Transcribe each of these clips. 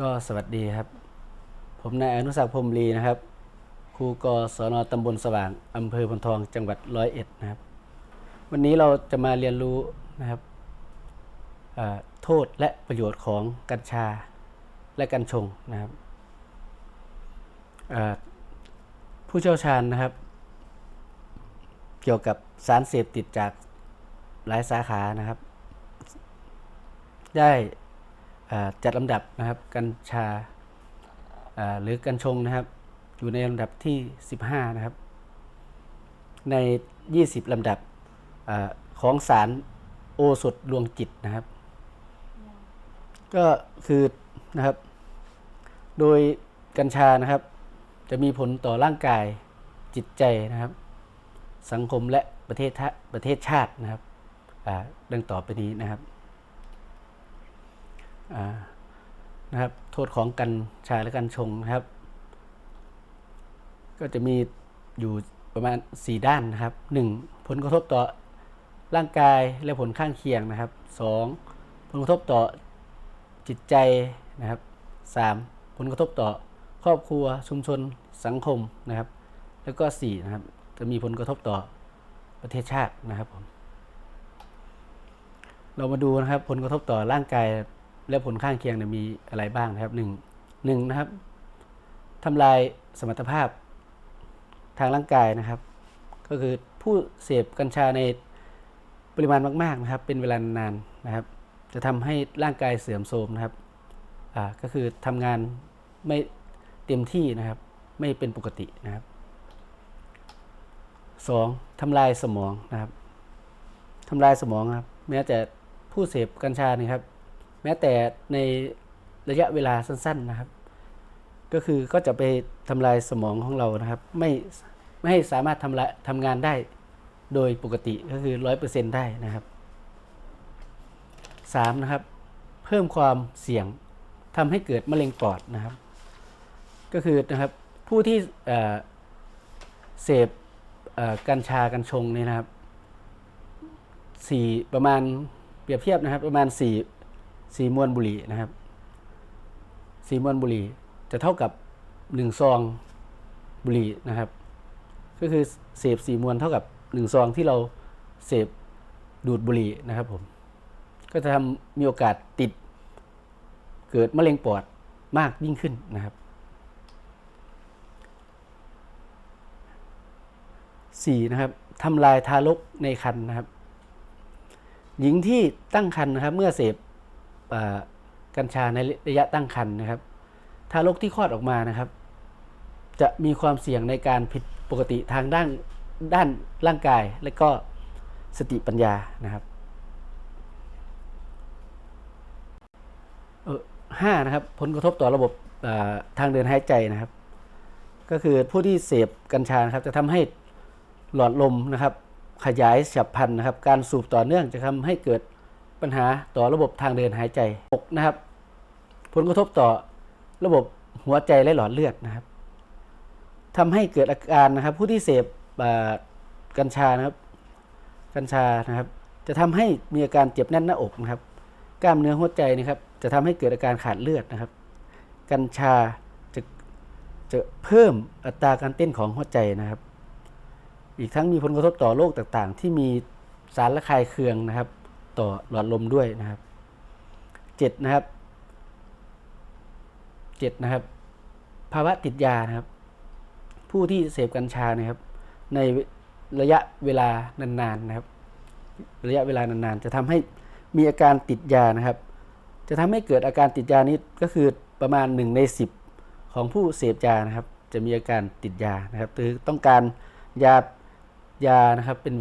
ก็สวัสดีครับ ผมนายอนุสักพรมลีนะครับ ครูกศนตำบลสว่างอำเภอพนทองจังหวัดร้อยเอ็ดนะครับ วันนี้เราจะมาเรียนรู้นะครับโทษและประโยชน์ของกัญชาและกัญชงนะครับผู้เชี่ยวชาญนะครับ เกี่ยวกับสารเสพติดจากหลายสาขานะครับ ได้ จัดลำดับนะครับกัญชาหรือกัญชงนะครับ อยู่ในลำดับที่ 15 นะครับ ใน 20 ลำดับอของสารโอสถลวงจิตนะครับ ก็คือนะครับ โดยกัญชานะครับ จะมีผลต่อร่างกายจิตใจนะครับ สังคมและประเทศประเทศชาตินะครับดังต่อไปนี้นะครับ นะครับโทษของกัญชาและกัญชงนะครับ ก็จะมีอยู่ประมาณ 4 ด้านนะครับ 1. ผลกระทบต่อร่างกายและผลข้างเคียงนะครับ 2. ผลกระทบต่อจิตใจนะครับ 3. ผลกระทบต่อครอบครัวชุมชนสังคมนะครับ แล้วก็4นะครับจะมีผลกระทบต่อประเทศชาตินะครับผมเรามาดูนะครับผลกระทบต่อร่างกาย และผลข้างเคียงเนี่ยมีอะไรบ้างนะครับหนึ่งหนึ่งนะครับทำลายสมรรถภาพทางร่างกายนะครับ ก็คือผู้เสพกัญชาในปริมาณมาก ๆนะครับ เป็นเวลานานนะครับ จะทำให้ร่างกายเสื่อมโทรมนะครับอ่าก็คือทำงานไม่เต็มที่นะครับ ไม่เป็นปกตินะครับสองทำลายสมองนะครับทำลายสมองครับแม้แต่ผู้เสพกัญชานี่ครับ แม้แต่ในระยะเวลาสั้น ๆนะครับ ก็คือก็จะไปทำลายสมองของเรานะครับ ไม่ไม่ให้สามารถทำละทำงานได้โดยปกติก็คือร้อยเปอร์เซ็นได้นะครับสามนะครับ เพิ่มความเสี่ยงทำให้เกิดมะเร็งปอดนะครับ ก็คือนะครับผู้ที่เเสพกัญชากัญชงเนี่ยนะครับสี่ประมาณเปรียบเทียบนะครับประมาณสี่ สี่มวนบุหรี่นะครับสี่มวนบุหรี่จะเท่ากับหนึ่งซองบุหรี่นะครับ ก็คือเสพสี่มวนเท่ากับหนึ่งซองที่เราเสพดูดบุหรี่นะครับผมก็จะทำมีโอกาสติดเกิดมะเร็งปอดมากยิ่งขึ้นนะครับสี่นะครับทำลายทารกในครรภ์นะครับ หญิงที่ตั้งครรภ์นะครับ เมื่อเสพ กัญชาในระยะตั้งครรภ์นะครับ ทารกที่คลอดออกมานะครับ จะมีความเสี่ยงในการผิดปกติทางด้านด้านร่างกาย และก็สติปัญญานะครับห้านะครับ ผลกระทบต่อระบบาทางเดินหายใจนะครับ ก็คือผู้ที่เสพกัญชานะครับจะทำให้หลอดลมนะครับ ขยายฉับพลันนะครับ การสูบต่อเนื่องจะทำให้เกิด ปัญหาต่อระบบทางเดินหายใจหกนะครับ ผลกระทบต่อระบบหัวใจและหลอดเลือดนะครับทำให้เกิดอาการนะครับ ผู้ที่เสพกัญชานะครับ กัญชานะครับ จะทำให้มีอาการเจ็บแน่นหน้าอกนะครับ กล้ามเนื้อหัวใจนะครับ จะทำให้เกิดอาการขาดเลือดนะครับ กัญชาจะจะเพิ่มอัตราการเต้นของหัวใจนะครับ อีกทั้งมีผลกระทบต่อโรคต่างๆ ที่มีสารระคายเคืองนะครับ ต่อหลอดลมด้วยนะครับเจ็ดนะครับเจ็ดนะครับ ภาวะติดยานะครับ ผู้ที่เสพกัญชานะครับ ในระยะเวลานานๆนะครับ ระยะเวลานานๆ จะทำให้มีอาการติดยานะครับ จะทำให้เกิดอาการติดยานี้ก็คือประมาณหนึ่งในสิบของผู้เสพยานะครับ จะมีอาการติดยานะครับหรือต้องการยายานะครับเป็น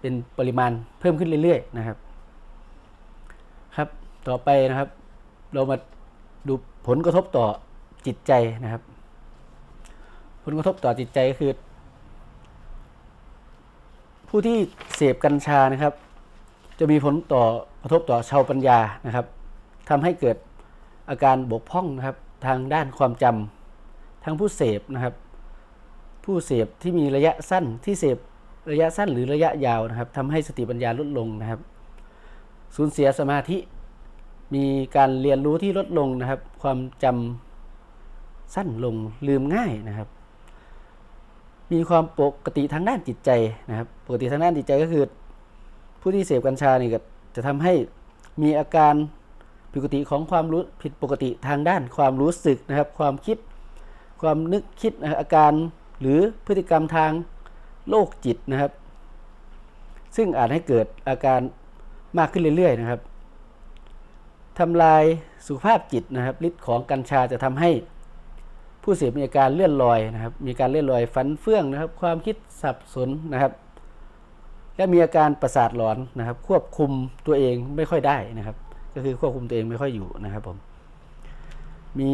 เป็นปริมาณเพิ่มขึ้นเรื่อยๆนะครับ ต่อไปนะครับ เรามาดูผลกระทบต่อจิตใจนะครับ ผลกระทบต่อจิตใจก็คือ ผู้ที่เสพกัญชานะครับ จะมีผลต่อกระทบต่อชาวปัญญานะครับทำให้เกิดอาการบกพร่องนะครับทางด้านความจำทั้งผู้เสพนะครับ ผู้เสพที่มีระยะสั้นที่เสพระยะสั้นหรือระยะยาวนะครับทำให้สติปัญญาลดลงนะครับ สูญเสียสมาธิ มีการเรียนรู้ที่ลดลงนะครับ ความจำสั้นลงลืมง่ายนะครับ มีความปกติทางด้านจิตใจนะครับ ปกติทางด้านจิตใจก็คือ ผู้ที่เสพกัญชานี่ก็จะทำให้มีอาการผิดปกติของความรู้ผิดปกติทางด้านความรู้สึกนะครับ ความคิด ความนึกคิดนะครับอาการหรือพฤติกรรมทางโรคจิตนะครับ ซึ่งอาจให้เกิดอาการมากขึ้นเรื่อยๆนะครับ ทำลายสุขภาพจิตนะครับฤทธิ์ของกัญชาจะทำให้ผู้เสพมีอาการเลื่อนลอยนะครับ มีการเลื่อนลอยฟันเฟื่องนะครับ ความคิดสับสนนะครับ และมีอาการประสาทหลอนนะครับ ควบคุมตัวเองไม่ค่อยได้นะครับ ก็คือควบคุมตัวเองไม่ค่อยอยู่นะครับผมมี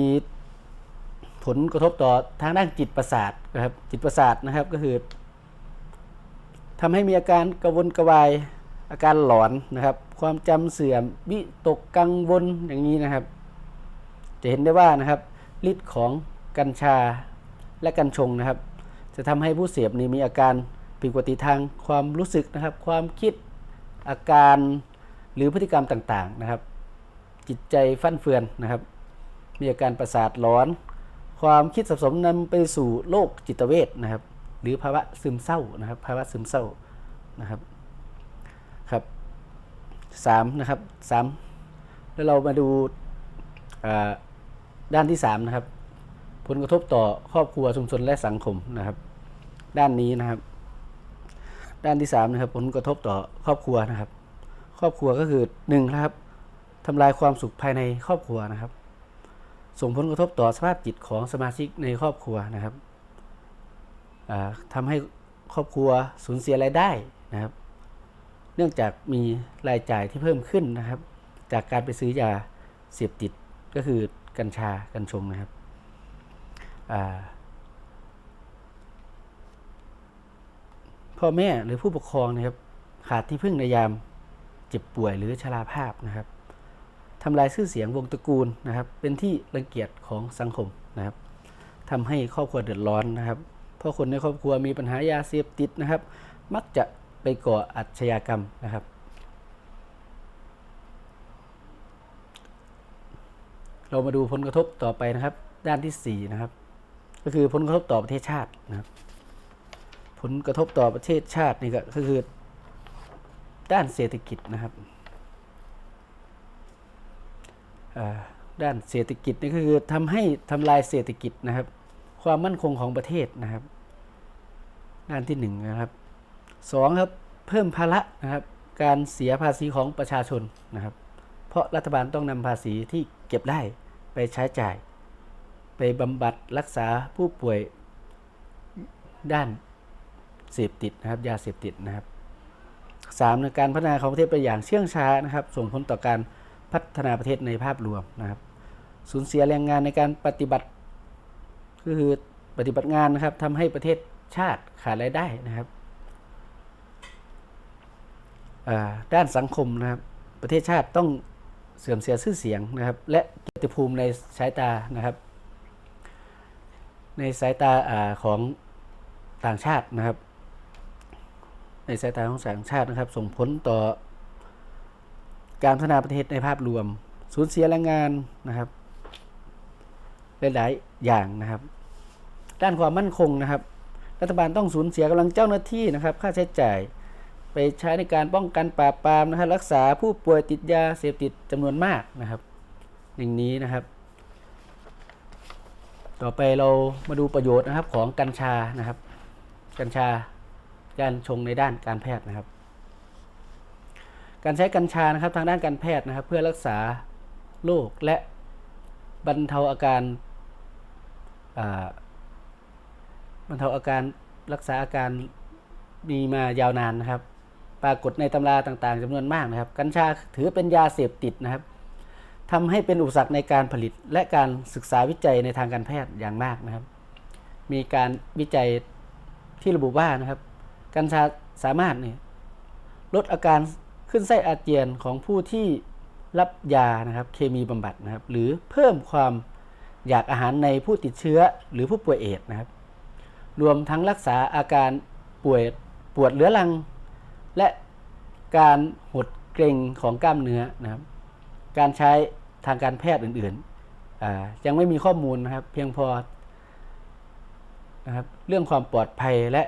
ผลกระทบต่อทางด้านจิตประสาทนะครับจิตประสาทนะครับก็คือทำให้มีอาการกระวนกระวาย อาการหลอนนะครับ ความจำเสื่อมวิตกกังวลอย่างนี้นะครับ จะเห็นได้ว่านะครับฤทธิ์ของกัญชาและกัญชงนะครับ จะทำให้ผู้เสพนี้มีอาการผิดปกติทางความรู้สึกนะครับ ความคิดอาการหรือพฤติกรรมต่างๆนะครับ จิตใจฟั่นเฟือนนะครับ มีอาการประสาทหลอน ความคิดสับสนนำไปสู่โรคจิตเวชนะครับ หรือภาวะซึมเศร้านะครับ ภาวะซึมเศร้านะครับ สามนะครับสามแล้วเรามาดูด้านที่สามนะครับ ผลกระทบต่อครอบครัวชุมชนและสังคมนะครับ ด้านนี้นะครับ ด้านที่สามนะครับ ผลกระทบต่อครอบครัวนะครับ ครอบครัวก็คือหนึ่งนะครับทำลายความสุขภายในครอบครัวนะครับ ส่งผลกระทบต่อสภาพจิตของสมาชิกในครอบครัวนะครับอ่าทำให้ครอบครัวสูญเสียรายได้นะครับ เนื่องจากมีรายจ่ายที่เพิ่มขึ้นนะครับ จากการไปซื้อยาเสพติดก็คือกัญชากัญชงนะครับพ่อแม่หรือผู้ปกครองนะครับ ขาดที่พึ่งในยามเจ็บป่วยหรือชราภาพนะครับทำลายชื่อเสียงวงตระกูลนะครับ เป็นที่รังเกียจของสังคมนะครับทำให้ครอบครัวเดือดร้อนนะครับ เพราะคนในครอบครัวมีปัญหายาเสพติดนะครับ มักจะ ไปก่ออาชญากรรมนะครับ เรามาดูผลกระทบต่อไปนะครับ ด้านที่4นะครับ ก็คือผลกระทบต่อประเทศชาตินะครับ ผลกระทบต่อประเทศชาตินี่ก็คือด้านเศรษฐกิจนะครับด้านเศรษฐกิจนี่ก็คือทำให้ทำลายเศรษฐกิจนะครับ ความมั่นคงของประเทศนะครับ ด้านที่หนึ่งนะครับ สองครับเพิ่มภาระนะครับการเสียภาษีของประชาชนนะครับ เพราะรัฐบาลต้องนำภาษีที่เก็บได้ไปใช้จ่าย ไปบำบัดรักษาผู้ป่วยด้านเสพติดนะครับยาเสพติดนะครับสามในการพัฒนาของประเทศไปอย่างเชื่องช้านะครับ ส่งผลต่อการพัฒนาประเทศในภาพรวมนะครับ สูญเสียแรงงานในการปฏิบัติก็คือปฏิบัติงานนะครับทำให้ประเทศชาติขาดรายได้นะครับ ด้านสังคมนะครับ ประเทศชาติต้องเสื่อมเสียชื่อเสียงนะครับ และเกียรติภูมิในสายตานะครับ ในสายตาอของต่างชาตินะครับ ในสายตาของต่างชาตินะครับ ส่งผลต่อการพัฒนาประเทศในภาพรวม สูญเสียแรงงานนะครับหลายๆอย่างนะครับ ด้านความมั่นคงนะครับ รัฐบาลต้องสูญเสียกำลังเจ้าหน้าที่นะครับ ค่าใช้จ่าย ไปใช้ในการป้องกันปราบปรามนะครับรักษาผู้ป่วยติดยาเสพติดจำนวนมากนะครับ อย่างนี้นะครับ ต่อไปเรามาดูประโยชน์นะครับของกัญชานะครับ กัญชาการชงในด้านการแพทย์นะครับ การใช้กัญชานะครับทางด้านการแพทย์นะครับ เพื่อรักษาโรคและบรรเทาอาการาบรรเทาอาการรักษาอาการมีมายาวนานนะครับ ปรากฏในตำราต่างๆจำนวนมากนะครับ กัญชาถือเป็นยาเสพติดนะครับทำให้เป็นอุปสรรคในการผลิตและการศึกษาวิจัยในทางการแพทย์อย่างมากนะครับ มีการวิจัยที่ระบุว่านะครับ กัญชาสามารถเนี่ยลดอาการขึ้นไส้อาเจียนของผู้ที่รับยานะครับเคมีบำบัดนะครับ หรือเพิ่มความอยากอาหารในผู้ติดเชื้อหรือผู้ป่วยเอดส์นะครับ รวมทั้งรักษาอาการป่วยปวดเรื้อรัง และการหดเกร็งของกล้ามเนื้อนะครับ การใช้ทางการแพทย์อื่นๆยังไม่มีข้อมูลนะครับ เพียงพอนะครับเรื่องความปลอดภัยและ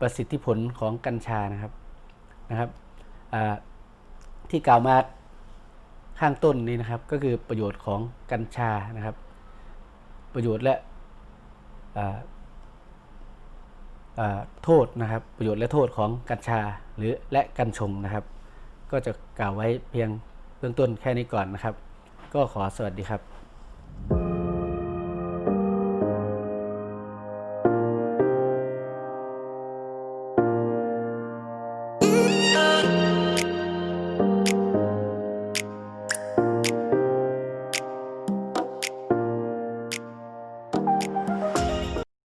ประสิทธิผลของกัญชานะครับนะครับที่กล่าวมาข้างต้นนี้นะครับ ก็คือประโยชน์ของกัญชานะครับ ประโยชน์และ โทษนะครับ ประโยชน์และโทษของกัญชาหรือและกัญชงนะครับ ก็จะกล่าวไว้เพียงเบื้องต้นแค่นี้ก่อนนะครับ ก็ขอสวัสดีครับ